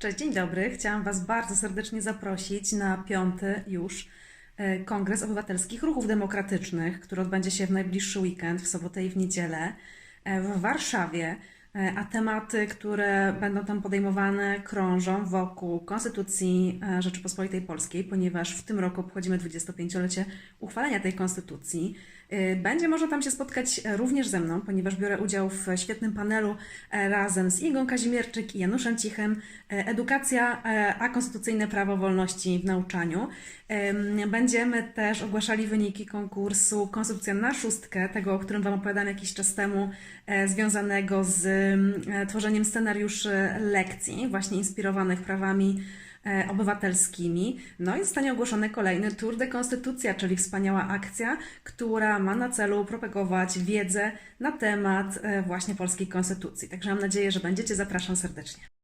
Cześć, dzień dobry. Chciałam Was bardzo serdecznie zaprosić na piąty już e, Kongres Obywatelskich Ruchów Demokratycznych, który odbędzie się w najbliższy weekend, w sobotę i w niedzielę e, w Warszawie. E, A tematy, które będą tam podejmowane, krążą wokół Konstytucji Rzeczypospolitej Polskiej, ponieważ w tym roku obchodzimy 25-lecie uchwalenia tej konstytucji. E, Będzie można tam się spotkać e, również ze mną, ponieważ biorę udział w świetnym panelu e, razem z Igą Kazimierczyk i Januszem Cichem. e, Edukacja, a konstytucyjne prawo wolności w nauczaniu. Em, Będziemy też ogłaszali wyniki konkursu Konstytucja na szóstkę, tego, o którym Wam opowiadałam jakiś czas temu, związanego z e, tworzeniem scenariuszy lekcji, właśnie inspirowanych prawami obywatelskimi. No i zostanie ogłoszony kolejny Tour de Konstytucja, czyli wspaniała akcja, która ma na celu propagować wiedzę na temat e, właśnie polskiej konstytucji. Także mam nadzieję, że będziecie. Zapraszam serdecznie.